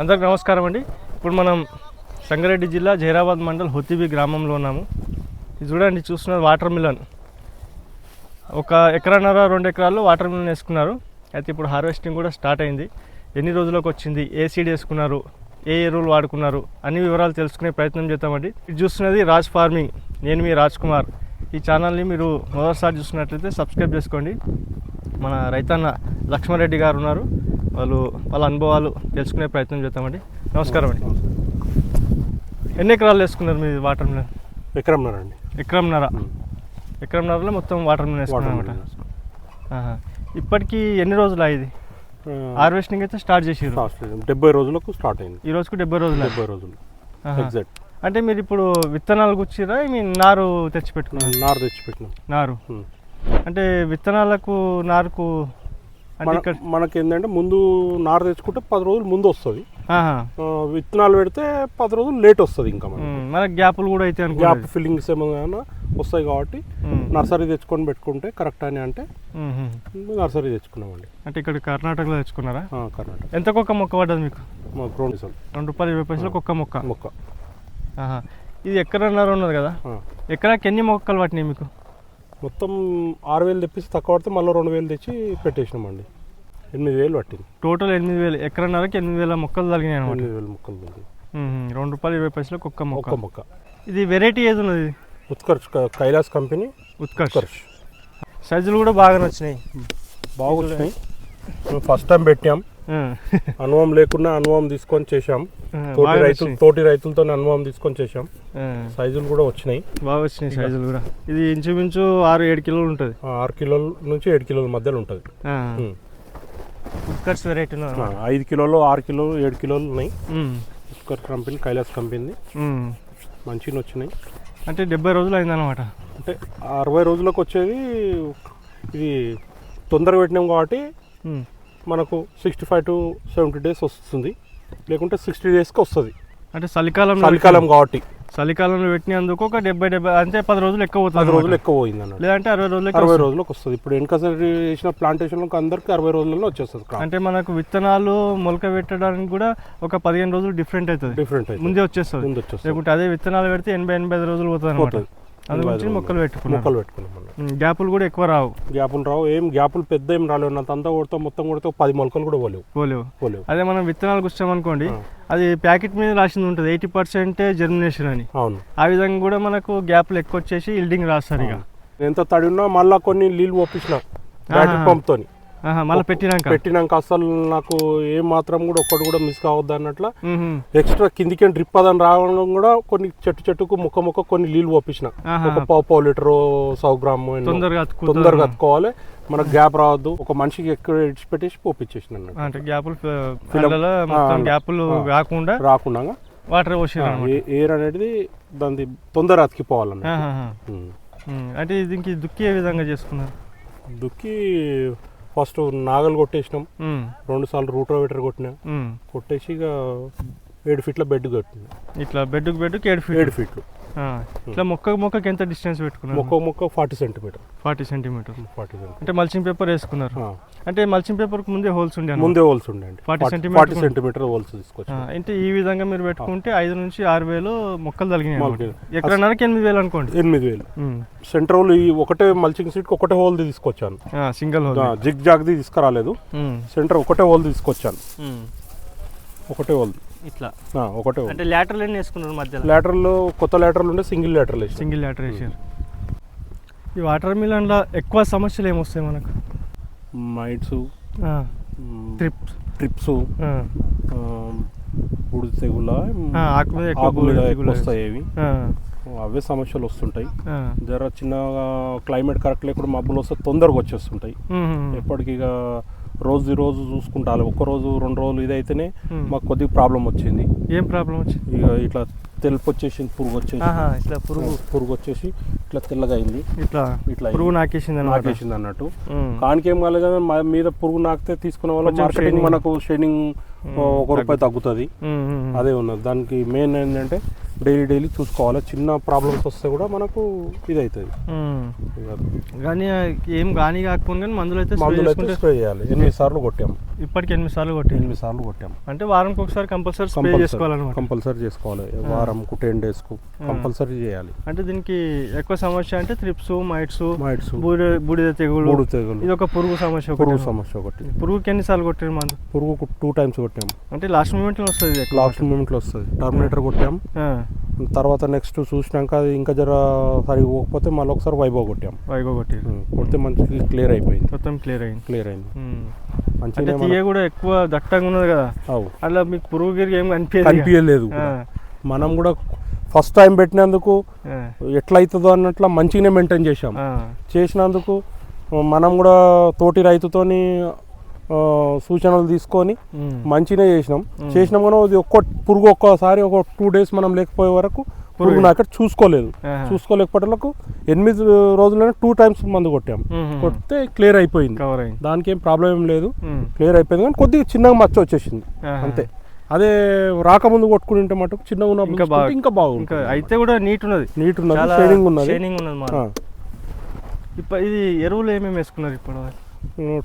అందరికి నమస్కారం అండి. ఇప్పుడు మనం సంగారెడ్డి జిల్లా జైరాబాద్ మండల్ హొత్తిబి గ్రామంలో ఉన్నాము. ఇది చూడండి చూస్తున్నది వాటర్ మిలన్. ఒక ఎకరన్నర రెండు ఎకరాల్లో వాటర్ మిలన్ వేసుకున్నారు. అయితే ఇప్పుడు హార్వెస్టింగ్ కూడా స్టార్ట్ అయింది. ఎన్ని రోజులకు వచ్చింది? ఏ సీడ్ వేసుకున్నారు? ఏ ఎరువులు వాడుకున్నారు? అన్ని వివరాలు తెలుసుకునే ప్రయత్నం చేద్దామండి. ఇది చూస్తున్నది రాజ్ ఫార్మింగ్. నేను మీ రాజ్ కుమార్. ఈ ఛానల్ని మీరు మొదటిసారి చూసినట్లయితే సబ్స్క్రైబ్ చేసుకోండి. మన రైతన్న లక్ష్మారెడ్డి గారు ఉన్నారు. వాళ్ళు వాళ్ళ అనుభవాలు తెలుసుకునే ప్రయత్నం చేద్దామండి. నమస్కారం అండి. ఎన్ని ఎకరాలు వేసుకున్నారు మీరు వాటర్ మిలన్? విక్రమ్నర్ అండి ఎకరంన్నర ఎకరంన్నరలో మొత్తం వాటర్ మిలన్ వేసుకున్నారు అనమాట. ఇప్పటికి ఎన్ని రోజులు అయ్యింది? హార్వెస్టింగ్ అయితే స్టార్ట్ చేసారు డెబ్బై రోజులకు స్టార్ట్ అయింది. ఈ రోజుకు డెబ్బై రోజులు డెబ్బై రోజులు. ఎగ్జాక్ట్. అంటే మీరు ఇప్పుడు విత్తనాలు గుచ్చిరా? మీ నారు తెచ్చి పెట్టుకున్నారు నారు తెచ్చి పెట్టినాం నారు. అంటే విత్తనాలకు నారుకు మనకి ఏంటంటే ముందు నారు తెచ్చుకుంటే పది రోజులు ముందు వస్తుంది. విత్తనాలు పెడితే పది రోజులు లేట్ వస్తుంది ఇంకా మనకి. గ్యాపులు కూడా అయితే గ్యాప్ ఫిల్లింగ్స్ ఏమైనా వస్తాయి కాబట్టి నర్సరీ తెచ్చుకొని పెట్టుకుంటే కరెక్ట్ అని అంటే నర్సరీ తెచ్చుకున్నామండి. అంటే ఇక్కడ కర్ణాటకలో తెచ్చుకున్నారా? కర్ణాటక. ఎంత ఒక్క మొక్క పడ్డది మీకు? రిజల్ట్ రెండు రూపాయలు ఇరవై పైసలకు ఒక్క మొక్క. మొక్క. ఇది ఎకరన్నర ఉన్నది కదా. ఎకరాకి ఎన్ని మొక్కలు పట్టినాయి మీకు? మొత్తం ఆరు వేలు తెప్పిస్తే తక్కువ పడితే మళ్ళీ రెండు వేలు తెచ్చి పెట్టేసినామండి. ఎనిమిది వేలు పట్టింది. టోటల్ ఎనిమిది వేలు ఎకరన్నరకి ఎనిమిది వేల మొక్కలు తగినాయి అనమాట. ఎనిమిది వేలు మొక్కలు ఉంది. రెండు రూపాయలు ఇరవై పైసలకు ఒక్క మొక్క. ఒక్క మొక్క. ఇది వెరైటీ ఏది ఉన్నది? ఉత్కర్ష్ క- కైలాస్ కంపెనీ ఉత్కర్ష్. ఉత్కర్ష్. సైజులు కూడా బాగా నచ్చినాయి. బాగా వచ్చినాయి. మేము ఫస్ట్ టైం పెట్టాం. అనుభవం లేకుండా అనుభవం తీసుకొని చేశాం. తోటి రైతులు. తోటి రైతులతో అనుభవం తీసుకొని చేశాం. సైజులు కూడా వచ్చినాయి. బాగా వచ్చినాయి సైజులు కూడా. ఇది ఇంచుమించు ఆరు ఏడు కిలోలు ఉంటుంది. ఆరు కిలోల నుంచి ఏడు కిలోల మధ్యలో ఉంటుంది. వెరైటీ ఐదు కిలోలు ఆరు కిలోలు ఏడు కిలోలు ఉన్నాయి. ఉత్కర్ష్ కంపెనీ కైలాస్ కంపెనీ మంచిగా వచ్చినాయి అంటే డెబ్బై రోజులు అయిందన్నమాట. అంటే అరవై రోజులకు వచ్చేది ఇది తొందరగా పెట్టినాం కాబట్టి. మనకు sixty five to seventy days వస్తుంది. లేకుంటే సిక్స్టీ డేస్కి వస్తుంది. అంటే చలికాలంలో చలికాలం కాబట్టి. చలికాలంలో పెట్టినందుకు ఒక డెబ్బై డెబ్బై అంటే పది రోజులు ఎక్కువ పది పోతుంది రోజులు అన్నమాట. ఎక్కువ పోయింది అన్నట్టు. లేదంటే అరవై రోజులకి అరవై. రోజులకు వస్తుంది. ఇప్పుడు వెనకసరి చేసిన ప్లాంటేషన్లకు అందరికి అరవై రోజులలో వచ్చేస్తుంది అంటే మనకు విత్తనాలు మొలక పెట్టడానికి కూడా ఒక పదిహేను రోజులు డిఫరెంట్ అవుతుంది. డిఫరెంట్ ముందే వచ్చేస్తుంది. ముందు వచ్చేస్తుంది. లేకుంటే అదే విత్తనాలు పెడితే ఎనభై ఎనభై ఐదు రోజులు పోతుంది. మొక్కలు పెట్టుకున్నాం మొక్కలు పెట్టుకున్నాం గ్యాపులు కూడా ఎక్కువ రావు. గ్యాపులు రావు. ఏం గ్యాపులు పెద్ద ఏం రాలేవు. అంత అంతా కొడితే మొత్తం కొడితే పది మొలకలు కూడా పోలేవు. పోలేవు. పోలేవు. అదే మనం విత్తనాలు కూర్చోమనుకోండి ఆ. అది ప్యాకెట్ మీద రాసింది ఉంటుంది ఎయిటీ పర్సెంటే జర్మినేషన్ అని. అవును. ఆ విధంగా కూడా మనకు గ్యాప్లు ఎక్కువ వచ్చేసి ఇల్డింగ్ రాస్తారు ఇక ఎంత తడి ఉన్నా మళ్ళీ కొన్ని నీళ్ళు బ్యాటరీ ఆహా. పంప్తోని. మళ్ళీ పెట్టినాక పెట్టినాక అసలు నాకు ఏ మాత్రం కూడా ఒక్కటి కూడా మిస్ కావద్దు అన్నట్ల. ఎక్స్ట్రా కిందికి డ్రిప్ అదని రావడం కూడా కొన్ని చెట్టు చెట్టుకు ముక్క ముక్క కొన్ని నీళ్ళు ఒప్పించిన ఆహా. ఒక పావు పావు లీటర్ సౌ గ్రామ్. తొందరగా. తొందరగా అతుకోవాలి మనకు గ్యాప్ రావద్దు ఒక మనిషికి ఎక్కువ ఇడిచిపెట్టేసి పోపించేసిన అంటే గ్యాపులు గ్యాపులు ఆ. కాకుండా రాకుండా వాటర్ ఎయిర్ అనేది దాని తొందర అతికిపోవాలన్నట్టు ఆహాహా. ఉమ్. ఉమ్, అంటే దీనికి దుక్కి ఏ విధంగా చేసుకున్నారు దుక్కి ఫస్ట్ నాగలు కొట్టేసినాం. రెండు సార్లు రూట్రోవేటర్ కొట్టినా. కొట్టేసి ఇక ఏడు ఫీట్ల బెడ్ కట్టిన. ఇట్లా బెడ్కి బెడ్కి ఏడు ఫీట్ ఏడు ఫీట్లు. ఇట్లా మొక్క మొక్కకి ఎంత డిస్టెన్స్ పెట్టుకున్నారు? మొక్క మొక్క forty centimetre. Forty centimetre. Forty centimetre. అంటే మల్చింగ్ పేపర్ వేసుకున్నారు. అంటే మల్చింగ్ పేపర్ ముందే హోల్స్ ఉండే. ముందే హోల్స్ ఉండండి 40 ఫార్టీ సెంటీమీటర్ సెంటీమీటర్ హోల్స్ ఆ, తీసుకొచ్చి అంటే ఈ విధంగా మీరు పెట్టుకుంటే ఐదు నుంచి ఆరు వేలు మొక్కలు. అన్నమాట. ఎకరన్నరకి ఎనిమిది వేలు అనుకోండి. ఎనిమిది వేలు. ఉమ్. సెంట్రల్ ఈ ఒకటే మల్చింగ్ సీట్కి ఒకటే హోల్ తీసుకొచ్చాను. Single hole. జిగ్ జాగ్ది తీసుకురాలేదు. సెంటర్ ఒకటే హోల్ తీసుకొచ్చాను. ఒకటే హోల్. ఇట్లా. ఒకటే అంటే లాటరల్ ఎన్ని వేసుకున్నారు మధ్యలో? లాటరల్ కొత్త లాటరల్ ఉండే సింగిల్ లాటరల్ వేసి సింగిల్ లాటర్ వేసారు. ఈ వాటర్ మిలన్లో ఎక్కువ సమస్యలు ఏమొస్తాయి మనకు? మైట్స్ ట్రిప్స్ ట్రిప్స్ బుడిద తెగుల ఆకు మీద ఎక్కువ వస్తాయి అవి. ఆ, అవే సమస్యలు వస్తుంటాయి. జర చిన్న క్లైమేట్ కరెక్ట్ లేకుండా మబ్బులు వస్తే తొందరగా వచ్చేస్తుంటాయి. ఎప్పటికీ ఇక రోజు రోజు చూసుకుంటాలి రోజు రెండు రోజులు ఇదైతేనే. మాకు కొద్దిగా ప్రాబ్లం వచ్చింది. ఏం ప్రాబ్లం వచ్చింది ఇక ఇట్లా తెలుపు వచ్చేసింది పురుగు వచ్చేసి. ఇట్లా పురుగు. పురుగు వచ్చేసి ఇట్లా తెల్లగా అయింది ఇట్లా ఇట్లా పురుగు నాకేసింది నాకేసింది అన్నట్టు. కానికేం కాలేదు మా మీద పురుగు నాకితే తీసుకునే వల్ల మార్కెటింగ్. మనకు షేడింగ్ ఒక రూపాయి తగ్గుతుంది. అదే ఉన్నది. దానికి మెయిన్ ఏంటంటే డైలీ డైలీ చూసుకోవాలి. చిన్న ప్రాబ్లమ్స్ వస్తే కూడా మనకు ఇది అవుతుంది కానీ ఏం కానీ కాకపోయినా కానీ మందులు అయితే మందులు అయితే స్ప్రే చేయాలి. ఎనిమిది సార్లు కొట్టాం ఇప్పటికి ఎనిమిది సార్లు కొట్టింది ఎనిమిది సార్లు కొట్టాం అంటే వారానికి ఒకసారి కంపల్సరీ స్ప్రే చేసుకోవాలన్నమాట. కంపల్సరీ చేసుకోవాలి. వారంకు టెన్ డేస్కు కంపల్సరీ చేయాలి. అంటే దీనికి ఎక్కువ సమస్య అంటే త్రిప్స్ మైట్స్ మైట్స్ బూడిద తెగులు తెగులు. ఇది ఒక పురుగు సమస్య. పురుగు సమస్య ఒకటి. పురుగుకి ఎన్నిసార్లు కొట్టారు మందు? పురుగు టూ టైమ్స్ కొట్టాం అంటే లాస్ట్ మూమెంట్లో వస్తుంది. లాస్ట్ మూమెంట్లో వస్తుంది. టర్మినేటర్ కొట్టాం ఆ, తర్వాత నెక్స్ట్ చూసినాక ఇంకా జర సరిగా పోకపోతే మళ్ళీ ఒకసారి వైభవ్ కొట్టాం. కొట్టారు. ఉం, కొడితే మంచి క్లియర్ అయిపోయింది. మొత్తం క్లియర్ అయింది. క్లియర్ అయింది. మంచిగా తీయ కూడా ఎక్కువ దట్టంగా ఉన్నది కదా. అవు. అలా మీకు పురుగు గిరిగి ఏం కనిపించలేదు మనం కూడా ఫస్ట్ టైం పెట్టినందుకు ఆ, ఎట్లా అవుతుందో అన్నట్ల మంచిగానే మెయింటైన్ చేసాం చేసినందుకు మనం కూడా తోటి రైతుతోని సూచనలు తీసుకొని. మంచిగా చేసినాం. చేసినాం కానీ అది ఒక్క పురుగు ఒక్కసారి ఒక టూ డేస్ మనం లేకపోయే వరకు పురుగు నాక చూసుకోలేదు. చూసుకోలేకపోవటలకు ఎనిమిది రోజుల్లోనే టూ టైమ్స్ మందు కొట్టాం. కొడితే క్లియర్ అయిపోయింది. దానికి ఏం ప్రాబ్లం ఏం లేదు. క్లియర్ అయిపోయింది కానీ కొద్దిగా చిన్నగా మచ్చ వచ్చేసింది. అంతే. అదే రాకముందు కొట్టుకుంటే మటుకు చిన్నగా ఉన్నప్పుడు ఇంకా బాగుంటుంది. అయితే కూడా నీట్ ఉన్నది. నీట్ ఉన్నది షైనింగ్ ఉన్నది. ఇది ఎరువులు ఏమేమి వేసుకున్నారు ఇప్పుడు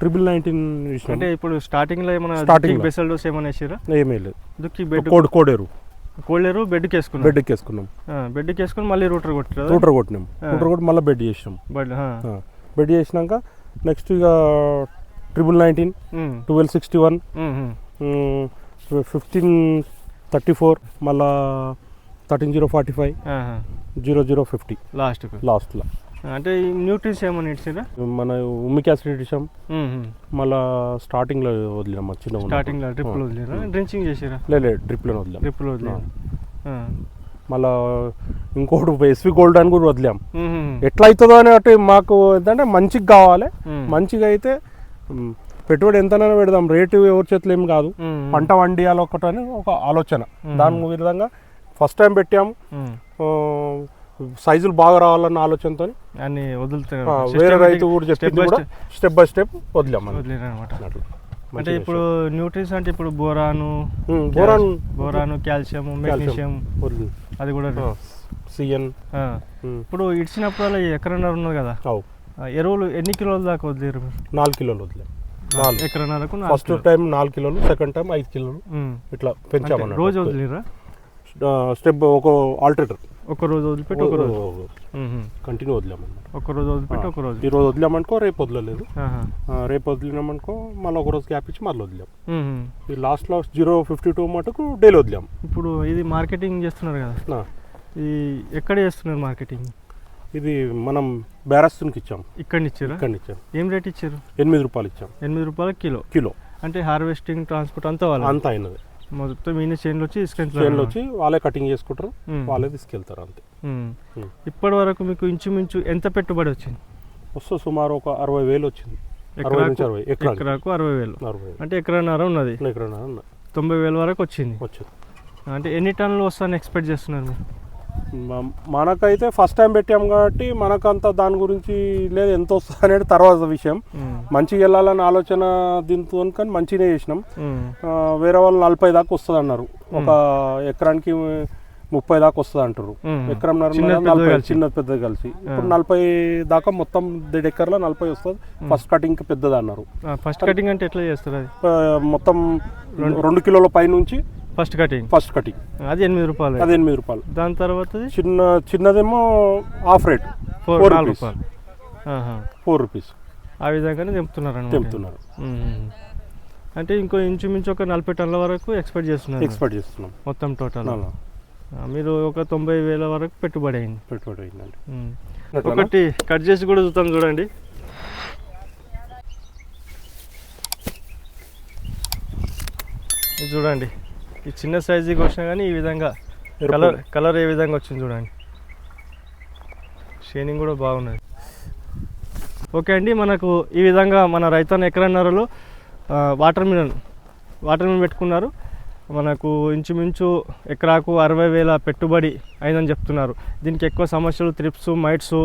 ట్రిపుల్ నైన్టీన్ అంటే ఇప్పుడు స్టార్టింగ్లో ఏమైనా Starting లో. బెసల్ డోస్ ఏమైనా వేసారా ఏమీ లేదు. దుక్కి బెడ్ కోడ్ కోడేరు. కోల్డ్ ఎరువు బెడ్కి వేసుకున్నారు బెడ్ ఎక్కేసుకున్నాం బెడ్కి వేసుకుని మళ్ళీ రూటర్ కొట్టారు? రూటర్ కొట్టినాం. రూటర్ కొట్టి మళ్ళీ బెడ్ చేసినాం. బెడ్. బెడ్ చేసినాక నెక్స్ట్ ఇక triple nineteen twelve sixty one fifteen thirty four మళ్ళా thirteen zero forty five zero zero fifty లాస్ట్కు లాస్ట్లో అంటే న్యూట్రిన్స్ ఏమైనా ఇచ్చిరా మన ఉమ్మికి యాసిడ్ ఇచ్చాం మళ్ళా స్టార్టింగ్లో వదిలినాం మా చిన్న స్టార్టింగ్లో డ్రిప్పులు వదిలేరా డ్రించింగ్ చేసిరా లేదు డ్రిప్లో వదిలాం. డ్రిప్పులు వదిలేరు మళ్ళా ఇంకోటి ఎస్వి గోల్డ్ అని కూడా వదిలాం. ఎట్లా అవుతుందో అని అంటే మాకు ఏంటంటే మంచిగా కావాలి. మంచిగా అయితే పెట్టుబడి ఎంతనైనా పెడదాం. రేటు ఎవరి చేతిలో ఏం కాదు. పంట వండియాలి ఒకటని ఒక ఆలోచన. దాని విధంగా ఫస్ట్ టైం పెట్టాము సైజులు బాగా రావాలన్న ఆలోచనతో అన్ని వదులుతారు వేరే రైతు కూడా చెప్పింది కూడా స్టెప్ బై స్టెప్ వదిలాం మనం. వదిలేరు అనమాట అట్లా. అంటే ఇప్పుడు న్యూట్రిన్స్ అంటే ఇప్పుడు boron boron boron calcium magnesium అది కూడా సిఎన్. ఇప్పుడు ఇడిచినప్పుడు ఎకరన్నర ఉన్నది కదా. ఎరువులు ఎన్ని కిలోల దాకా వదిలేరు నాలుగు కిలోలు వదిలాం. నాలుగు. ఫస్ట్ టైం నాలుగు కిలోలు సెకండ్ టైం ఐదు కిలోలు. ఇట్లా అంటే పెంచామన్నమాట. రోజు వదిలేరా? స్టెప్ ఒక ఆల్టరేటర్. ఒక రోజు వదిలిపెట్టి ఒక రోజు. కంటిన్యూ వదిలామన్నమాట. ఒక రోజు వదిలిపెట్టి ఒక రోజు. ఈ రోజు వదిలామనుకో రేపు వదలలేదు. రేపు వదిలినామనుకో మళ్ళీ ఒక రోజు గ్యాప్ ఇచ్చి మళ్ళీ వదిలాం. ఈ last last zero fifty two మటుకు డైలీ వదిలాం. ఇప్పుడు ఇది మార్కెటింగ్ చేస్తున్నారు కదా. ఇది ఎక్కడ చేస్తున్నారు మార్కెటింగ్? ఇది మనం బ్యారస్తునికి ఇచ్చాం. ఇక్కడి ఇచ్చారా? ఇక్కడి ఇచ్చాం. ఏం రేట్ ఇచ్చారు? ఎనిమిది రూపాయలు ఇచ్చాం. ఎనిమిది రూపాయల కిలో. కిలో. అంటే హార్వెస్టింగ్ ట్రాన్స్పోర్ట్ అంతా వాళ్ళ అంత అయినది. మొత్తం ఈయన చేనులు వచ్చి ట్రైన్లో వచ్చి వాళ్ళే కటింగ్ చేసుకుంటారు. వాళ్ళే తీసుకెళ్తారు అంతే. ఇప్పటి వరకు మీకు ఇంచుమించు ఎంత పెట్టుబడి వచ్చింది? వస్తే సుమారు ఒక అరవై వేలు వచ్చింది. ఎకరాకి అరవై వేలు. అంటే ఎకరన్నర ఉన్నది? ఎకరా తొంభై వేల వరకు వచ్చింది. వచ్చింది. అంటే ఎన్ని టన్నులు వస్తాయని ఎక్స్పెక్ట్ చేస్తున్నారు మీరు? మనకైతే ఫస్ట్ టైం పెట్టాం కాబట్టి మనకంత దాని గురించి లేదు ఎంత వస్తుంది అనేది తర్వాత విషయం. మంచిగా వెళ్ళాలని ఆలోచన దీంతో కానీ మంచిగానే చేసినాం. వేరే వాళ్ళు నలభై దాకా వస్తుంది అన్నారు. ఒక ఎకరానికి ముప్పై దాకా వస్తుంది అంటారు. ఎకరం నలభై. చిన్న పెద్ద కలిసి. ఇప్పుడు నలభై దాకా మొత్తం దేడు ఎకర్లో నలభై వస్తుంది. ఫస్ట్ కటింగ్ పెద్దది అన్నారు. ఫస్ట్ కటింగ్ అంటే ఎట్లా చేస్తారు మొత్తం రెండు కిలోల పై నుంచి ఫస్ట్ కటింగ్? First cutting. అది ఎనిమిది రూపాయలు. అది ఎనిమిది రూపాయలు. దాని తర్వాతది? చిన్న చిన్నదేమో హాఫ్ రేట్. ఫోర్ రూపాయలు. Four rupees. ఆ విధంగానే తెంపుతున్నారు. తెంపుతున్నారు అంటే ఇంకో ఇంచుమించు ఒక నలభై టన్నుల వరకు ఎక్స్పెక్ట్ చేస్తున్నారు. ఎక్స్పెక్ట్ చేస్తున్నాం. మొత్తం టోటల్. మీరు ఒక తొంభై వేల వరకు పెట్టుబడి అయింది. పెట్టుబడి అయిందండి? ఒకటి కట్ చేసి కూడా చూద్దాం చూడండి. చూడండి. ఈ చిన్న సైజుకి వచ్చినా కానీ ఈ విధంగా. కలర్ కలర్ ఏ విధంగా వచ్చింది చూడండి. షేనింగ్ కూడా బాగున్నది ఓకే అండి మనకు ఈ విధంగా మన రైతన్న ఎకరన్నరలో ఆ, వాటర్ మిలన్ వాటర్ మిలన్ పెట్టుకున్నారు. మనకు ఇంచుమించు ఎకరాకు అరవై వేల పెట్టుబడి అయిందని చెప్తున్నారు. దీనికి ఎక్కువ సమస్యలు త్రిప్స్ మైట్స్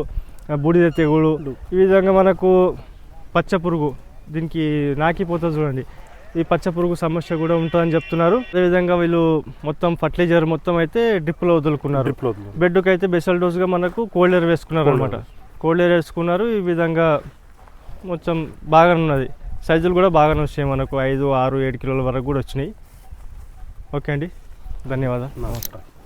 బూడిద తెగులు ఈ విధంగా మనకు పచ్చ పురుగు దీనికి నాకిపోతుంది చూడండి. ఈ పచ్చ పురుగు సమస్య కూడా ఉంటుందని చెప్తున్నారు. అదేవిధంగా వీళ్ళు మొత్తం ఫర్టిలైజర్ మొత్తం అయితే డ్రిప్లో వదులుకున్నారు. బెడ్కి అయితే బెసల్ డోస్గా మనకు కోల్డ్ ఎయిర్ వేసుకున్నారు అనమాట కోల్డ్ ఎయిర్ వేసుకున్నారు. ఈ విధంగా మొత్తం బాగానే ఉన్నది. సైజులు కూడా బాగానే వచ్చాయి మనకు. ఐదు ఆరు ఏడు కిలోల వరకు కూడా వచ్చినాయి. ఓకే అండి. ధన్యవాదాలు. నమస్కారం.